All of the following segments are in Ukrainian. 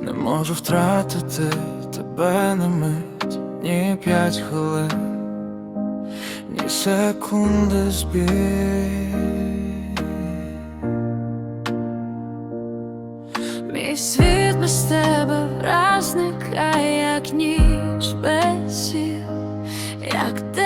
Не можу втратити тебе на мить, ні п'ять хвилин, ні секунди збій. Мій світ без тебе враз зникає, як ніч без сил, як день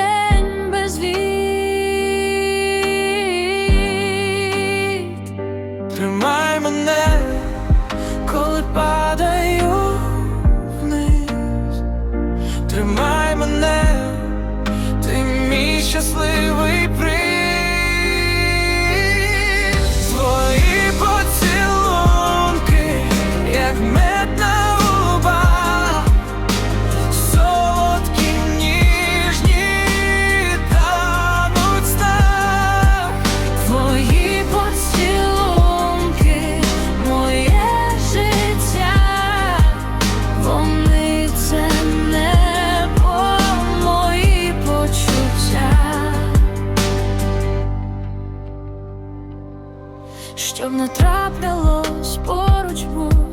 мій Щоб не траплялось поруч будь,